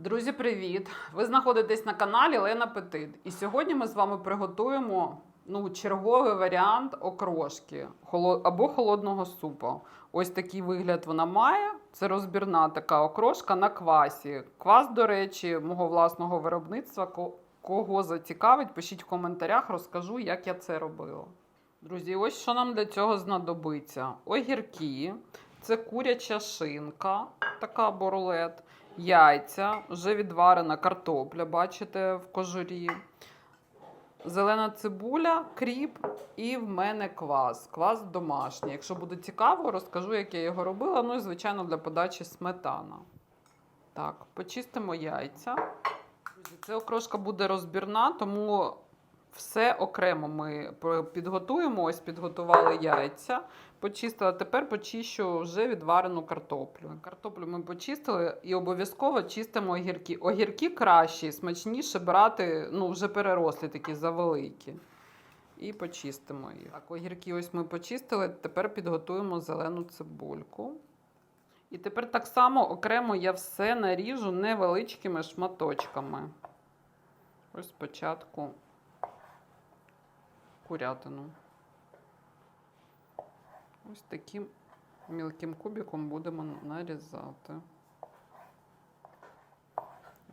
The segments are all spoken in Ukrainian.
Друзі, привіт! Ви знаходитесь на каналі Лена Петит. І сьогодні ми з вами приготуємо ну, черговий варіант окрошки або холодного супу. Ось такий вигляд вона має. Це розбірна така окрошка на квасі. Квас, до речі, мого власного виробництва. Кого зацікавить, пишіть в коментарях, розкажу, як я це робила. Друзі, ось що нам для цього знадобиться: огірки, це куряча шинка, така борлет, яйця, вже відварена картопля, бачите, в кожурі. Зелена цибуля, кріп і в мене квас. Квас домашній. Якщо буде цікаво, розкажу, як я його робила. Ну і, звичайно, для подачі сметана. Так, почистимо яйця. Ця окрошка буде розбірна, тому все окремо ми підготуємо. Ось підготували яйця, почистила. Тепер почищу вже відварену картоплю. Картоплю ми почистили і обов'язково чистимо огірки. Огірки кращі, смачніше брати, ну вже перерослі такі завеликі. І почистимо їх. Так, огірки ось ми почистили. Тепер підготуємо зелену цибульку. І тепер так само окремо я все наріжу невеличкими шматочками. Ось спочатку курятину. Ось таким мілким кубиком будемо нарізати.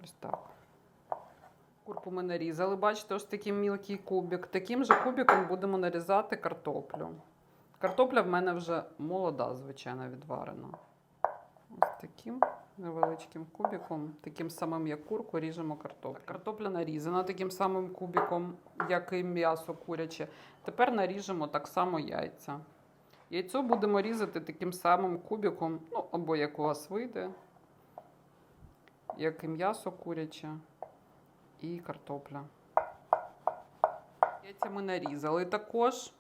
Ось так. Курку ми нарізали, бачите, ось такий мілкий кубик. Таким же кубиком будемо нарізати картоплю. Картопля в мене вже молода, звичайно, відварена. Ось таким невеличким кубиком, таким самим, як курку, ріжемо картоплю. Картопля нарізана таким самим кубиком, як і м'ясо куряче. Тепер наріжемо так само яйця. Яйцо будемо різати таким самим кубиком, ну або як у вас вийде, як і м'ясо куряче і картопля. Яйця ми нарізали також.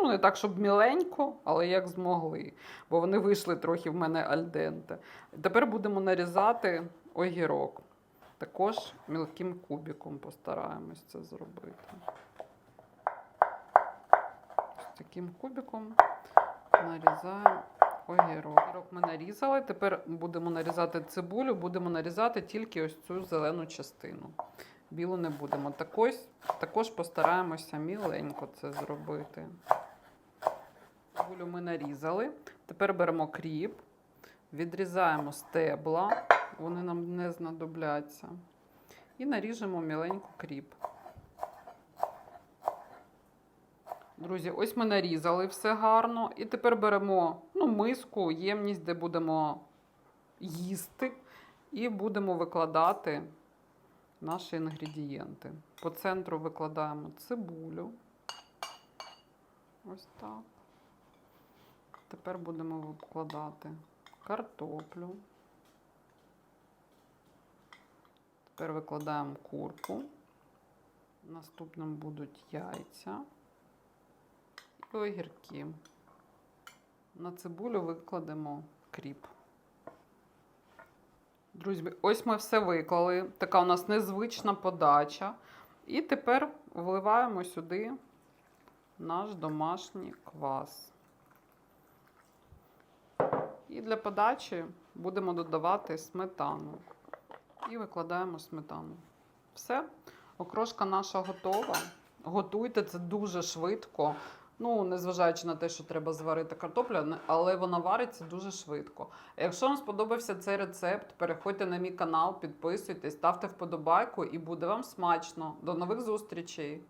Ну, не так, щоб міленько, але як змогли. Бо вони вийшли трохи в мене альденте. Тепер будемо нарізати огірок. Також мілким кубиком постараємось це зробити. Ось таким кубиком нарізаємо огірок. Огірок ми нарізали. Тепер будемо нарізати цибулю, будемо нарізати тільки ось цю зелену частину. Білу не будемо. Також, також постараємося міленько це зробити. Цибулю ми нарізали. Тепер беремо кріп, відрізаємо стебла, вони нам не знадобляться. І наріжемо міленько кріп. Друзі, ось ми нарізали все гарно. І тепер беремо ну, миску, ємність, де будемо їсти, і будемо викладати наші інгредієнти. По центру викладаємо цибулю. Ось так. Тепер будемо викладати картоплю. Тепер викладаємо курку. Наступним будуть яйця і огірки. На цибулю викладемо кріп. Друзі, ось ми все виклали. Така у нас незвична подача. І тепер вливаємо сюди наш домашній квас. І для подачі будемо додавати сметану. І викладаємо сметану. Все, окрошка наша готова. Готуйте це дуже швидко. Ну, незважаючи на те, що треба зварити картопля, але вона вариться дуже швидко. Якщо вам сподобався цей рецепт, переходьте на мій канал, підписуйтесь, ставте вподобайку і буде вам смачно. До нових зустрічей!